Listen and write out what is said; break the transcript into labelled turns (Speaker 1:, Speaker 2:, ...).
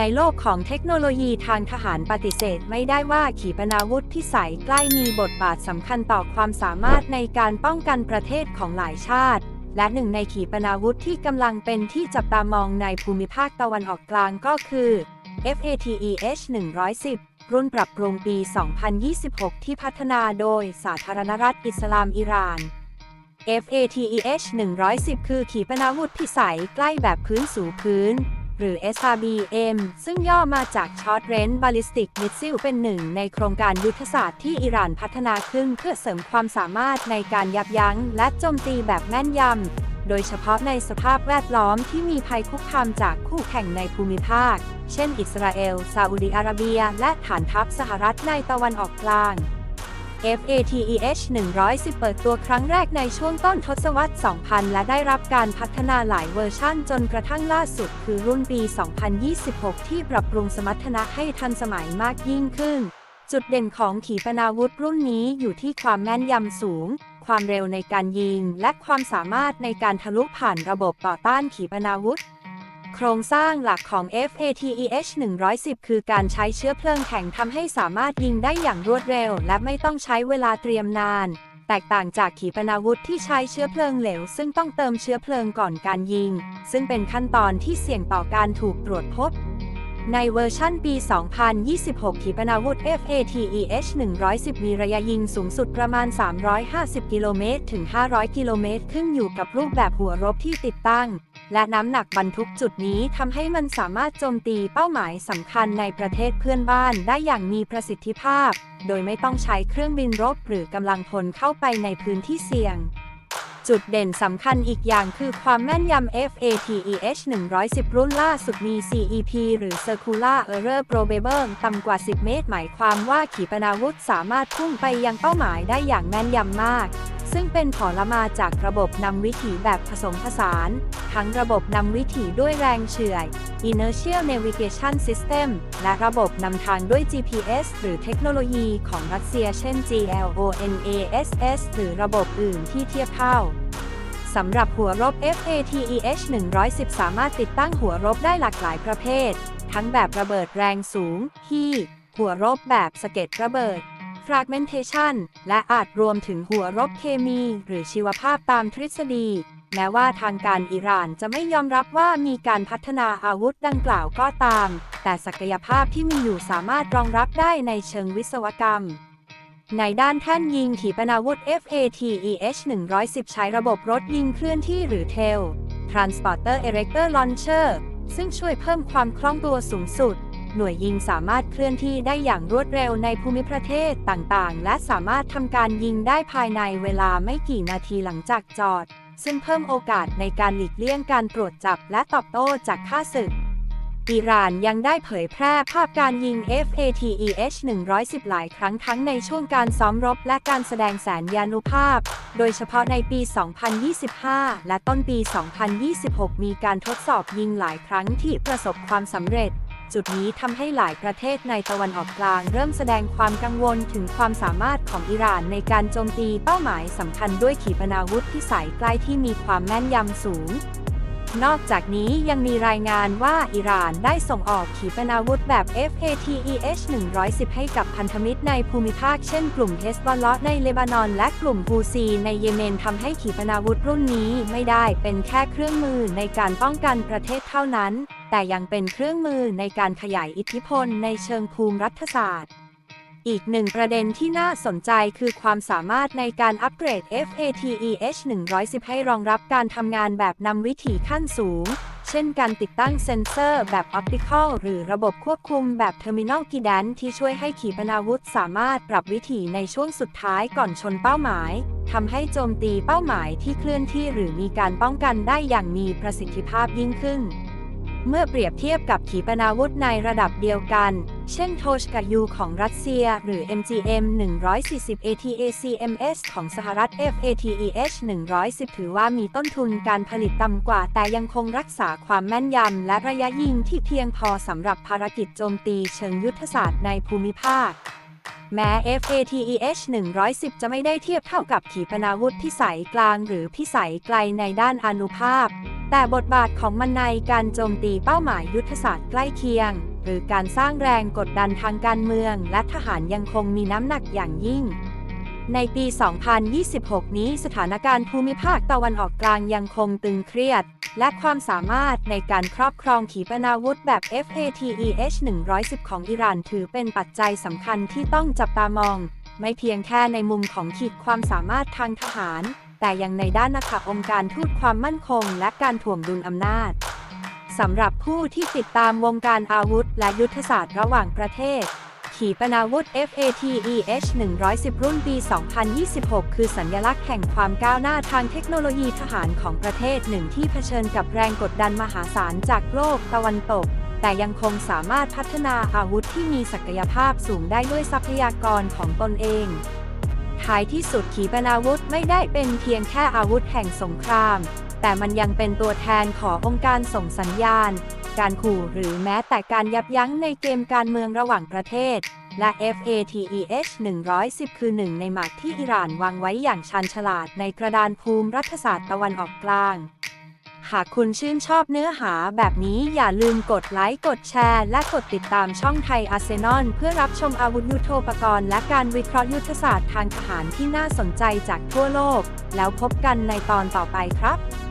Speaker 1: ในโลกของเทคโนโลยีทางทหารปฏิเสธไม่ได้ว่าขีปนาวุธพิสัยใกล้มีบทบาทสำคัญต่อความสามารถในการป้องกันประเทศของหลายชาติ และหนึ่งในขีปนาวุธที่กำลังเป็นที่จับตามองในภูมิภาคตะวันออกกลางก็คือ FATEH 110 รุ่นปรับปรุงปี 2026 ที่พัฒนาโดยสาธารณรัฐอิสลามอิหร่าน FATEH 110 คือขีปนาวุธพิสัยใกล้แบบพื้นสู่พื้น หรือ SRBM ซึ่งย่อมาจาก Short Range Ballistic Missile เป็นหนึ่งในโครงการยุทธศาสตร์ที่อิหร่านพัฒนาขึ้นเพื่อเสริมความสามารถในการยับยั้งและโจมตีแบบแม่นยำ โดยเฉพาะในสภาพแวดล้อมที่มีภัยคุกคามจากคู่แข่งในภูมิภาค เช่น อิสราเอล ซาอุดิอาระเบีย และฐานทัพสหรัฐในตะวันออกกลาง FATEH 110 เปิดตัวครั้งแรกในช่วงต้นทศวรรษ 2000 และได้รับการพัฒนาหลายเวอร์ชั่นจนกระทั่งล่าสุดคือรุ่นปี 2026 ที่ปรับปรุงสมรรถนะให้ทันสมัยมากยิ่งขึ้น จุดเด่นของขีปนาวุธรุ่นนี้อยู่ที่ความแม่นยำสูง ความเร็วในการยิง และความสามารถในการทะลุผ่านระบบต่อต้านขีปนาวุธ โครงสร้างหลักของ FATEH 110 คือการใช้เชื้อเพลิงแข็งทำให้สามารถยิงได้อย่างรวดเร็ว และไม่ต้องใช้เวลาเตรียมนาน แตกต่างจากขีปนาวุธที่ใช้เชื้อเพลิงเหลว ซึ่งต้องเติมเชื้อเพลิงก่อนการยิง ซึ่งเป็นขั้นตอนที่เสี่ยงต่อการถูกตรวจพบ ในเวอร์ชั่นปี 2026 ขีปนาวุธ FATEH 110 มีระยะยิงสูงสุดประมาณ 350 กิโลเมตร ถึง 500 กิโลเมตร ขึ้นอยู่กับรูปแบบหัวรบที่ติดตั้ง และน้ำหนักบรรทุกจุดนี้ทำให้มันสามารถโจมตีเป้าหมายสำคัญในประเทศเพื่อนบ้านได้อย่างมีประสิทธิภาพ โดยไม่ต้องใช้เครื่องบินรบหรือกำลังพลเข้าไปในพื้นที่เสี่ยง จุดเด่นสำคัญอีกอย่างคือความแม่นยำ FATEH 110 รุ่นล่าสุดมี CEP หรือ Circular Error Probable ต่ำกว่า 10 เมตร หมายความว่าขีปนาวุธสามารถพุ่งไปยังเป้าหมายได้อย่างแม่นยำมาก ซึ่งเป็นผลมาจากระบบนำวิถีแบบผสมผสาน ทั้งระบบนำวิถีด้วยแรงเฉื่อย Inertial Navigation System และระบบนำทางด้วย GPS หรือเทคโนโลยีของรัสเซียเช่น GLONASS หรือระบบอื่นที่เทียบเท่า สำหรับหัวรบ FATEH 110 สามารถติดตั้งหัวรบได้หลากหลายประเภท ทั้งแบบระเบิดแรงสูง ที่ หัวรบแบบสะเก็ดระเบิด fragmentation และอาจรวมถึงหัวรบเคมี หรือชีวภาพตามทฤษฎี แม้ว่าทางการอิหร่านจะไม่ยอมรับว่ามีการพัฒนาอาวุธดังกล่าวก็ตาม แต่ศักยภาพที่มีอยู่สามารถรองรับได้ในเชิงวิศวกรรม ในด้านแท่นยิงขีปนาวุธ FATEH 110 ใช้ระบบรถยิงเคลื่อนที่หรือ TEL Transporter Erector Launcher ซึ่งช่วยเพิ่มความคล่องตัวสูงสุด หน่วยยิงสามารถเคลื่อนที่ได้อย่างรวดเร็วในภูมิประเทศต่างๆ และสามารถทำการยิงได้ภายในเวลาไม่กี่นาทีหลังจากจอด ซึ่งเพิ่มโอกาสในการหลีกเลี่ยงการตรวจจับและตอบโต้จากข้าศึก อิหร่านยังได้เผยแพร่ภาพการยิง FATEH 110 หลายครั้งทั้งในช่วงการซ้อมรบและการแสดงแสนยานุภาพ โดยเฉพาะในปี 2025 และต้นปี 2026 มีการทดสอบยิงหลายครั้งที่ประสบความสำเร็จ จุดนี้ทำให้หลายประเทศในตะวันออกกลางเริ่มแสดงความกังวลถึงความสามารถของอิหร่านในการโจมตีเป้าหมายสำคัญด้วยขีปนาวุธพิสัยใกล้ที่มีความแม่นยำสูง นอกจากนี้ยังมีรายงานว่าอิหร่านได้ส่งออกขีปนาวุธแบบ FATEH 110 ให้กับพันธมิตรในภูมิภาคเช่นกลุ่มเฮสบอลเลาะในเลบานอนและกลุ่มฮูซีในเยเมนทำให้ขีปนาวุธรุ่นนี้ไม่ได้เป็นแค่เครื่องมือในการป้องกันประเทศเท่านั้น แต่ยังเป็นเครื่องมือในการขยายอิทธิพลในเชิงภูมิรัฐศาสตร์ อีกหนึ่งประเด็นที่น่าสนใจคือความสามารถในการอัปเกรด FATEH 110 ให้รองรับการทำงานแบบนำวิถีขั้นสูง เช่นการติดตั้งเซ็นเซอร์แบบออปติคอลหรือระบบควบคุมแบบ Terminal Guidance ที่ช่วยให้ขีปนาวุธสามารถปรับวิถีในช่วงสุดท้ายก่อนชนเป้าหมายทำให้โจมตีเป้าหมายที่เคลื่อนที่หรือมีการป้องกันได้อย่างมีประสิทธิภาพยิ่งขึ้น เมื่อเปรียบเทียบกับขีปนาวุธในระดับเดียวกัน เช่นโทชกายูของรัสเซีย หรือ MGM 140 ATACMS ของสหรัฐ FATEH 110 ถือว่ามีต้นทุนการผลิตต่ำกว่า แต่ยังคงรักษาความแม่นยำและระยะยิงที่เพียงพอสำหรับภารกิจโจมตีเชิงยุทธศาสตร์ในภูมิภาค แม้ FATEH 110 จะไม่ได้เทียบเท่ากับขีปนาวุธพิสัยกลางหรือพิสัยไกลในด้านอานุภาพ แต่บทบาทของมันในการโจมตีเป้าหมายยุทธศาสตร์ใกล้เคียง หรือการสร้างแรงกดดันทางการเมือง และทหารยังคงมีน้ำหนักอย่างยิ่ง ในปี 2026 นี้สถานการณ์ภูมิภาคตะวันออกกลางยังคงตึงเครียด และความสามารถในการครอบครองขีปนาวุธแบบ FATEH 110 ของอิหร่านถือเป็นปัจจัยสำคัญที่ต้องจับตามอง ไม่เพียงแค่ในมุมของขีดความสามารถทางทหาร แต่ยังในด้านนะคะองค์การทูตความมั่นคง และการถ่วงดุลอำนาจสำหรับผู้ที่ติดตามวงการอาวุธ และยุทธศาสตร์ระหว่างประเทศ ขีปนาวุธ FATEH 110 รุ่นปี 2026 คือสัญลักษณ์แห่งความก้าวหน้าทางเทคโนโลยีทหารของประเทศหนึ่งที่เผชิญกับแรงกดดันมหาศาลจากโลกตะวันตก แต่ยังคงสามารถพัฒนาอาวุธที่มีศักยภาพสูงได้ด้วยทรัพยากรของตนเองท้ายที่สุดขีปนาวุธไม่ได้เป็นเพียงแค่อาวุธแห่งสงคราม แต่มันยังเป็นตัวแทนขององค์การส่งสัญญาณ การขู่หรือแม้แต่การยับยั้งในเกมการเมืองระหว่างประเทศ และ FATEH 110 คือหนึ่งในหมากที่อิหร่านวางไว้อย่างชันฉลาดในกระดานภูมิรัฐศาสตร์ตะวันออกกลาง หากคุณชื่นชอบเนื้อหาแบบนี้อย่าลืมกดไลค์ กดแชร์ และกดติดตามช่องไทยอาร์เซนอลเพื่อรับชมอาวุธยุโทโธปกรณ์ และการวิเคราะห์ยุทธศาสตร์ทางทหารที่น่าสนใจจากทั่วโลก แล้วพบกันในตอนต่อไปครับ